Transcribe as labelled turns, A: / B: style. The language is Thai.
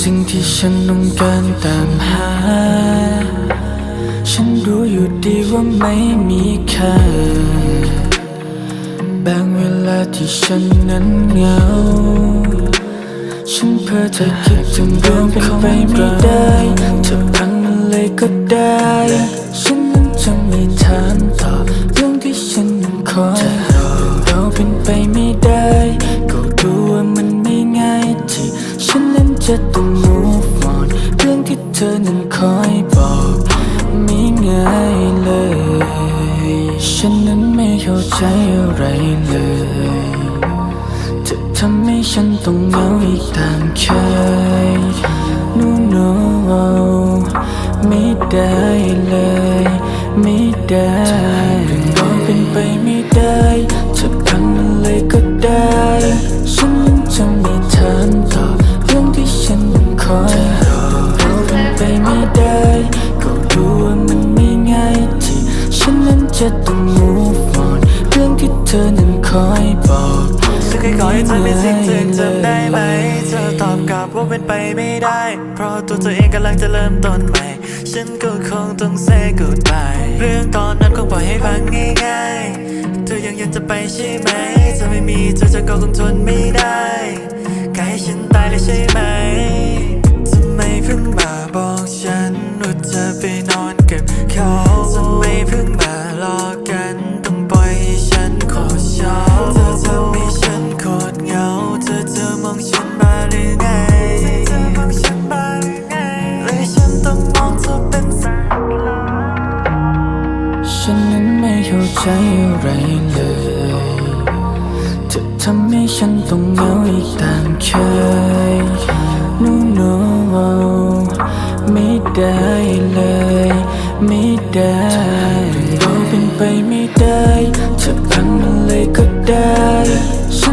A: สิ่งที่ฉันต้องการตามหา ฉันรู้อยู่ดีว่าไม่มีค่าบางเวลาที่ฉันนั้นเหงา ฉันเพ้อจะคิดถึงเรื่องเป็นไปไม่ได้เธอพังมันเลยก็ได้ ฉันนั้นจะไม่ถามต่อเรื่องที่ฉันนั้นคอยเราเป็นไปไม่ จะต้อง move on เรื่องที่เธอนั้นคอยบอกไม่ง่ายเลย ฉันนั้นไม่เข้าใจอะไรเลยเธอทำให้ฉันต้องเหงาอีกตามเคย No no ไม่ได้เลย ไม่ได้เราเป็นไปไม่ได้ จะต้อง move on เรื่องที่เธอนั้นคอยบอก
B: ฉันแค่ขอให้เธอเป็นสิ่งเธอจำได้ไหม เธอตอบกลับว่าเป็นไปไม่ได้ เพราะตัวเธอเองกำลังจะเริ่มต้นใหม่ ฉันก็คงต้อง say goodbye เรื่องตอนนั้นคงปล่อยให้ฟังง่ายๆ เธอยังยังจะไปใช่ไหมถ้าไม่มีเธอจะก็คงทนไม่ได้กให้ฉันตายเลยใช่ไหม ฉันนั้นไม่เข้าใจอะไรเลยเธอทำให้ฉันต้องเหงาอีกตามเคยไม่ได้เลย ไม่ได้เราป็น
A: ไปไม่ได้เธอพังมันเลยก็ได้ฉั